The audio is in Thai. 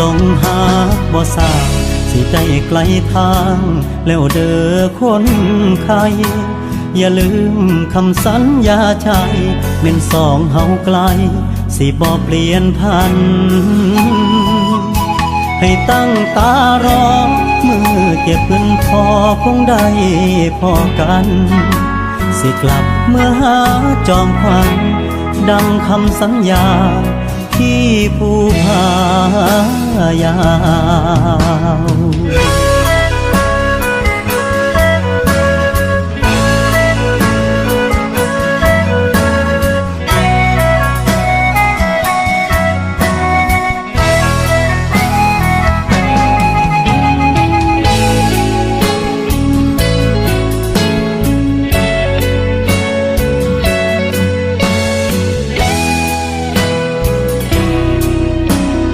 ลงหาบ่สาวสิได้ไกลทาง แล้วเด้อคนไข้อย่าลืมคำสัญญาใจเม่นสองเฮาไกล สิบ่เปลี่ยนพัน ให้ตั้งตารอมือเก็บเงินพอคงได้พอกัน สิกลับเมื่อหาจอมควันดังคำสัญญาที่ผู้พาายาว